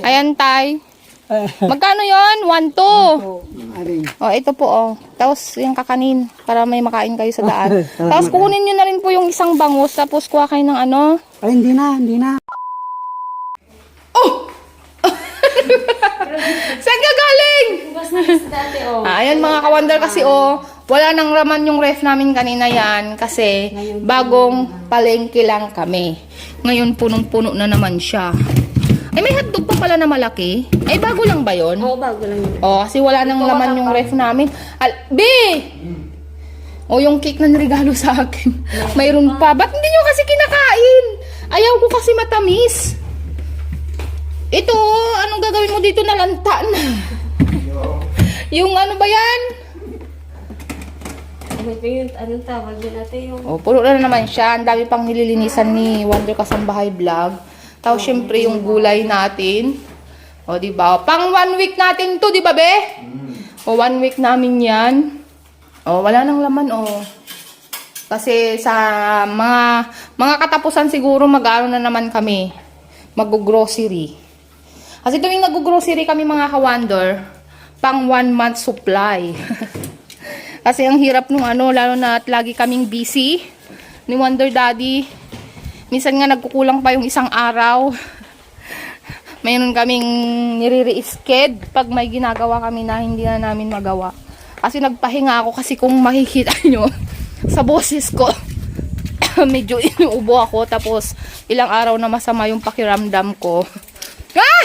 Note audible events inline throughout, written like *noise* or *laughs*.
Ayan, tay. *laughs* Magkano yon? 1, 2. oh, aring. Oh, ito po, oh. Tapos, yung kakanin, para may makain kayo sa daan. *laughs* Tapos, kukunin nyo na rin po yung isang bangus, tapos kuha kayo ng ano. Ay, hindi na, hindi na. *laughs* Saan ka galing? Ah, ayan mga kawander kasi oh, wala nang raman yung ref namin kanina yan kasi bagong palengke lang kami. Ngayon punong-puno na naman siya. Ay may hotdog pa pala na malaki. Ay bago lang ba yon? Oo, bago lang yun. Oh, kasi wala nang laman yung ref namin. Al B! O yung cake na nirigalo sa akin. Mayroon pa. Ba't hindi nyo kasi kinakain? Ayaw ko kasi matamis. Ito, oh, anong gagawin mo dito na lantan? *laughs* yung ano ba yan? Ano pa yun? Anong tawag yun natin yung... Oh, puno na naman siya. Ang dami pang nililinisan ni Wonder Kasambahay Vlog. Tapos, syempre, yung gulay natin. O, di ba? Pang one week natin to, di ba, be? O, one week namin yan. O, wala nang laman, o. Kasi sa mga mga katapusan siguro mag-ano na naman kami. Mag-grocery. Kasi tuwing nag-grocery kami mga ka-wonder, pang one month supply. *laughs* Kasi ang hirap nung ano, lalo na at lagi kaming busy ni Wonder Daddy. Minsan nga nagkukulang pa yung isang araw. Mayroon kaming nire-re-sked pag may ginagawa kami na hindi na namin magawa. Kasi nagpahinga ako kasi kung makikita nyo sa boses ko, *coughs* medyo inuubo ako tapos ilang araw na masama yung pakiramdam ko. Ah!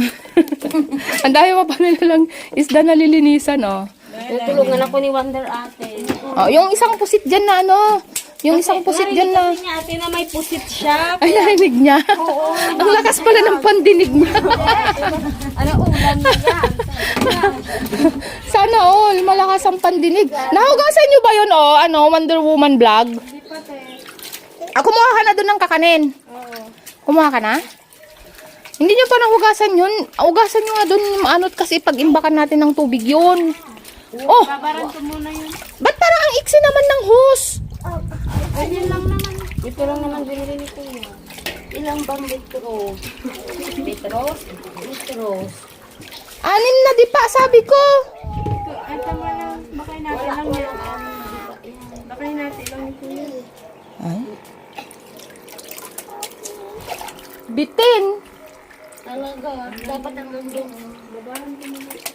*laughs* Ang dami pa pala lang isda na lilinisan, oh. Tutulungan ako ni Wonder Ate. Oh, yung isang pusit dyan na ano, yung isang pusit dyan na, Kasi niya ate na may pusit siya. ay narinig niya. *laughs* Ang lakas pala ng pandinig niya. Ano ulam niya? *laughs* Sana all, malakas ang pandinig. Nahugasan niyo ba yun, oh, ano, Wonder Woman vlog? Ah, kumuha ka na doon ng kakanin. Kumuha ka na? Hindi niyo pa nahugasan yun. Hugasan niyo nga doon, maanot kasi pag imbakan natin ng tubig yun. Oh, Babaran ko muna yun. ba't parang ang iksi naman ng hose? Ganyan lang naman. Ito lang naman binili ni Kuya. Ilang bang litro? Litros? Litros. Anin na di pa, sabi ko. Ay, tama lang. Bakay natin lang yan. Bakay natin lang ni Kuya. Ay. Bitin. Talaga. Dapat ang nandun. Babaran ko muna.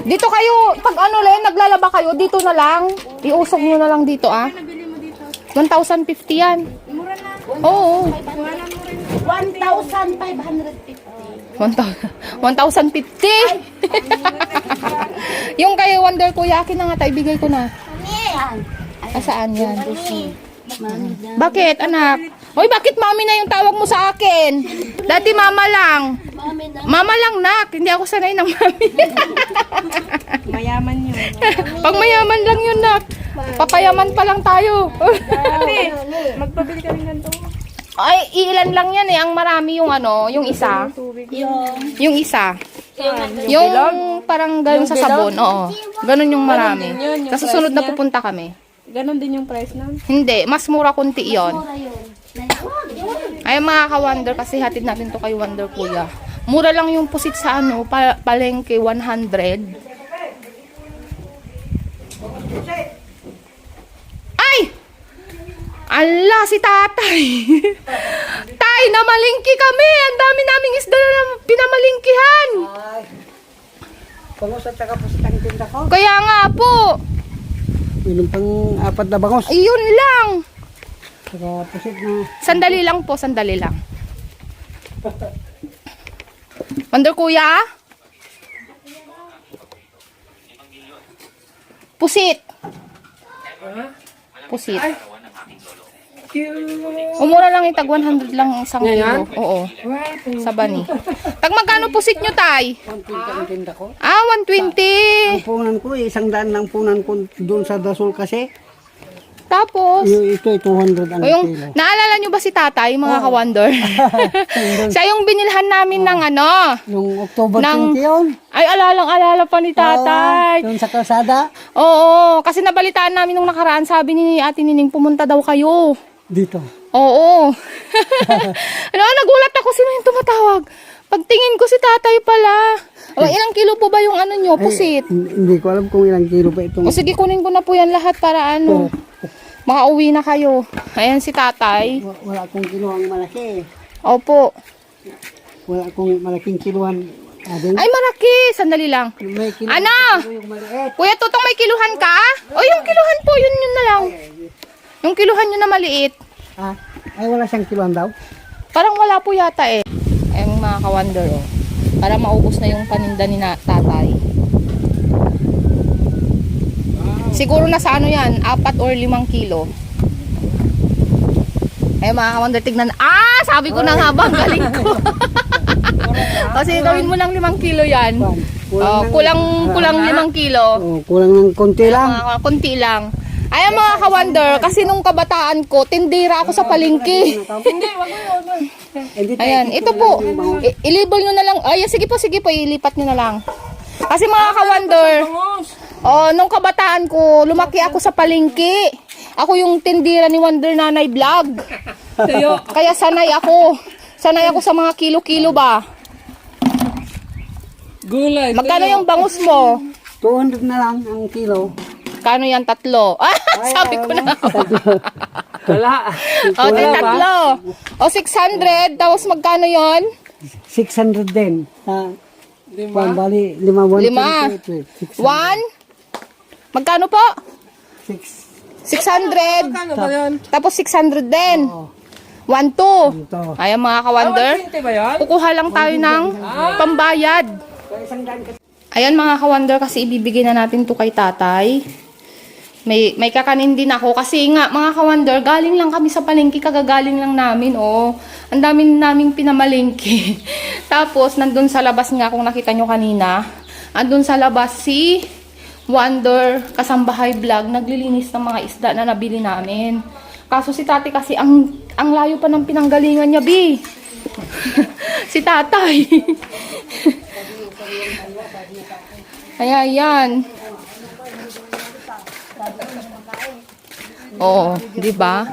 Dito kayo, pag ano lang, naglalaba kayo, dito na lang. Iusog nyo na lang dito, ah. Nabili mo dito. 1,050 yan. Mura na. Oo. 1,550. 1,000 1,050. yung kay Wonder Kuya, akin na nga tayo, ibigay ko na. Ah, saan yan? Bakit, anak? Hoy, bakit mami na yung tawag mo sa akin? Dati mama lang. Mama lang, nak. Hindi ako sanay ng mami. *laughs* Mayaman yun. Pag mayaman lang yun, nak. Papayaman pa lang tayo. Ate, *laughs* magpabili ka rin ganito. Ay, ilan lang yan eh. Ang marami yung ano, yung isa. Yung isa. Yung parang ganun sa sabon, oo. Ganun yung marami. yun, yung Sa susunod na pupunta kami. Ganon din yung price na. Hindi, mas mura kunti yon. Ay mga ka-wonder kasi hatid natin to kay Wonder Kuya. Mura lang yung pusit sa ano, pa palengke 100. Ay! Ala, si tatay. *laughs* tay, namalingki kami. Ang dami naming isda na pinamalingkihan. Ay. Bangos at saka pusit ang tinda ko. Kaya nga po, Minum pang apat na bangos. ayun lang. Saka pusit na. Sandali lang po, sandali lang. Wonder Kuya? Pusit. Pusit. Umura lang itag 100 lang isang kilo. Oo. Sa bani. Tag magkano pusit nyo, tay? Ang tinda ang ko. Ah, 120. Ang punan ko, eh, isang daan ng punan ko doon sa Dasol kasi. Tapos, Yung ito, 200 ang o yung, kilo. naalala nyo ba si tatay, mga ka-wonder? *laughs* Siya yung binilhan namin ng ano. Yung October Nang- 20 yun. Ay, alalang-alala pa ni tatay. Oo, yung sa kalsada. Oo, kasi nabalitaan namin nung nakaraan, sabi ni Ate Nining, pumunta daw kayo. Dito. Oo. *laughs* ano, nagulat ako, sino yung tumatawag? Pagtingin ko si tatay pala. O, ilang kilo po ba yung ano nyo, pusit? Hindi hindi ko alam kung ilang kilo pa itong... O sige, kunin ko na po yan lahat para ano, makauwi na kayo. Ayan si tatay. Wa- Wala akong kiluhang malaki. Opo. Wala akong malaking kiluhan. Ay, maraki. Sandali lang. May. Ano? Kuya Tutong, may kiluhan ka? O, yung kiluhan po, yun yun na lang. Yung kiluhan nyo na maliit. Ah, ay wala siyang kiluhan daw. Parang wala po yata eh. Ayun mga ka-wonder oh. Para maubos na yung paninda ni na tatay. Siguro na sa ano yan, apat or limang kilo. Ayun mga ka-wonder, tignan. Ah! Sabi ko na nga ba, ang galing ko. *laughs* Kasi gawin mo lang limang kilo yan. Kuwan. Oh, ng- kulang, kulang limang kilo. Oh, kulang ng konti lang. Mga konti lang. Ayan mga ka-wonder, kasi nung kabataan ko, tindira ako sa palengke. Ayan, ito po. I- ilibol nyo na lang. Ay, sige po, sige po, ilipat nyo na lang. Kasi mga ka-wonder, oh, nung kabataan ko, lumaki ako sa palengke. Ako yung tindira ni Wonder Nanay Vlog. Kaya sanay ako. Sanay ako sa mga kilo-kilo ba. Gulay. Magkano yung bangus mo? 200 na lang ang kilo. Kano yan tatlo? *laughs* Ah, sabi ko na. *laughs* Wala. O, di tatlo. O, 600. Tapos magkano yon? 600 din. Ah, Lima. Bali, lima, one, Lima. two, three, six, One? Magkano po? six. 600. Magkano ba yan? Tapos 600 din. Oh, 1, 2. ito. Ayan mga ka-wonder. Yan? Kukuha lang tayo ng pambayad. Ayan mga ka-wonder kasi ibibigay na natin to kay tatay. May, may kakanin din ako kasi nga mga ka-wonder, galing lang kami sa palengke, kagagaling lang namin, oh. Ang dami naming pinamalengke. *laughs* Tapos, nandun sa labas nga, kung nakita nyo kanina, andun sa labas si Wonder Kasambahay Vlog, naglilinis ng mga isda na nabili namin. Kaso si tati kasi, ang, ang layo pa ng pinanggalingan niya, Bi. *laughs* si tatay. *laughs* Kaya yan. Oo, di ba?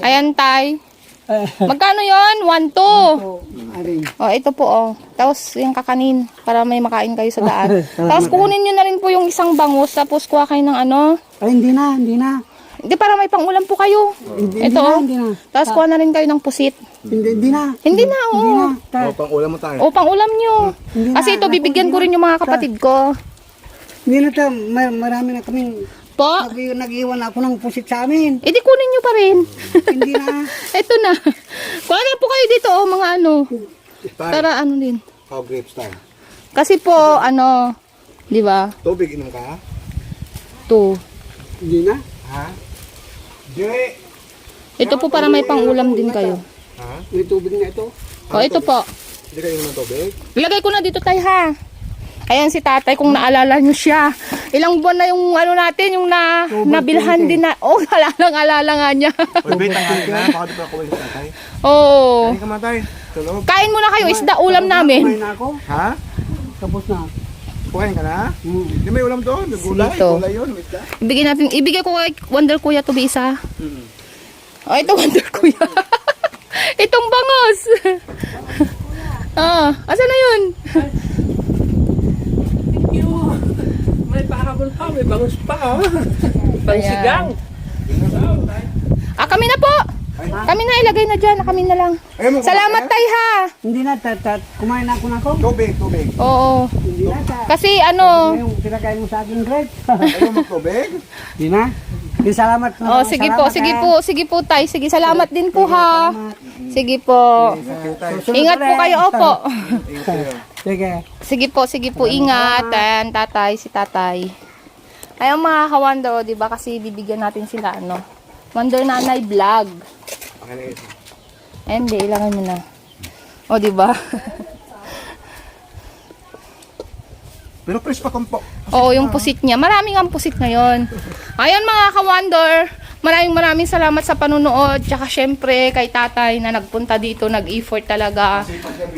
Ayan, tay. *laughs* Magkano yon? 1, 2. Oh, aring. Oh, ito po, oh. Tapos, yung kakanin, para may makain kayo sa daan. *laughs* Tapos, kunin nyo na rin po yung isang bangus, tapos kuha kayo ng ano. Ay, hindi na, hindi na. Hindi, para may pangulam po kayo. Hindi, Ito, hindi na, oh. hindi na. Tapos, kuha na rin kayo ng pusit. Hindi, hindi na. Hindi na, Hindi oo. na. Ta- O, pang ulam mo tayo. O, pangulam nyo. Hindi na, Kasi ito, bibigyan hindi ko rin yung mga kapatid ko. Hindi na ta, ma- marami na kaming Po, nag- nag-iwan ako ng pusit sa amin. edi kunin nyo pa rin. hindi na. *laughs* ito na. Kuha na po kayo dito, oh, mga ano. Tayo. Para ano din. How grapes tayo. Kasi po, ano, di ba? Tubig, inom ka? Ito. Hindi na. Ha? Di. Ito po para may pangulam din kayo. Ha? May tubig na ito. O, ito po. Hindi ka inom ng tubig? Ilagay ko na dito tayo ha. Ayan si tatay, kung naalala nyo siya. Ilang buwan na yung ano natin, yung na, nabilhan din na. Oh, *laughs* alalang alala nga niya. Uy, wait, tanghali na. Baka di pa ako sa tatay. Oo. Hindi ka matay. Tulog. Kain muna kayo, isda ulam namin. Kumain na ako. Ha? Tapos na. Kuhain ka na? Hmm. Hindi may ulam doon. Gulay. Dito. Gulay yun. Wait ka. Ibigay natin, ibigay ko kay Wonder Kuya to be isa. Oh, ito Wonder Kuya. *laughs* Itong bangos. *laughs* ah, asa na yun? Pahabol pa, may bangus pa. Oh. *laughs* Pangsigang. Ah, kami na po. Kami na, ilagay na dyan. Kami na lang. Salamat tay ha. Hindi na, ta, ta, kumain na ako na ako. Tubig, tubig. Oo. Hindi na, ta. Kasi ano, Yung pinakain mo sa akin, Greg. Ayaw mo tubig? *laughs* Hindi na. Hindi, salamat. oh, sige po, sige po, sige po tay. Sige, salamat din po ha. Sige po. Ingat po kayo, opo. Sige. Sige po, sige po, ingat. Ayan, tatay, si tatay. Ayun mga kawando, di ba? Kasi bibigyan natin sila, ano, Wonder Nanay Vlog. Ayun, di, ilangan mo na. O, di ba? *laughs* Pero press pa kang po. Oo, yung pusit niya. Maraming ang pusit ngayon. Ayun mga ka-wonder, maraming maraming salamat sa panunood. Tsaka syempre kay tatay na nagpunta dito, nag-effort talaga.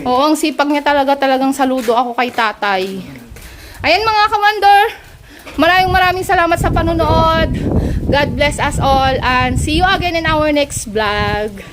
Oo, ang sipag niya talaga, talagang saludo ako kay tatay. Ayan mga ka-wonder, maraming maraming salamat sa panunood. God bless us all and see you again in our next vlog.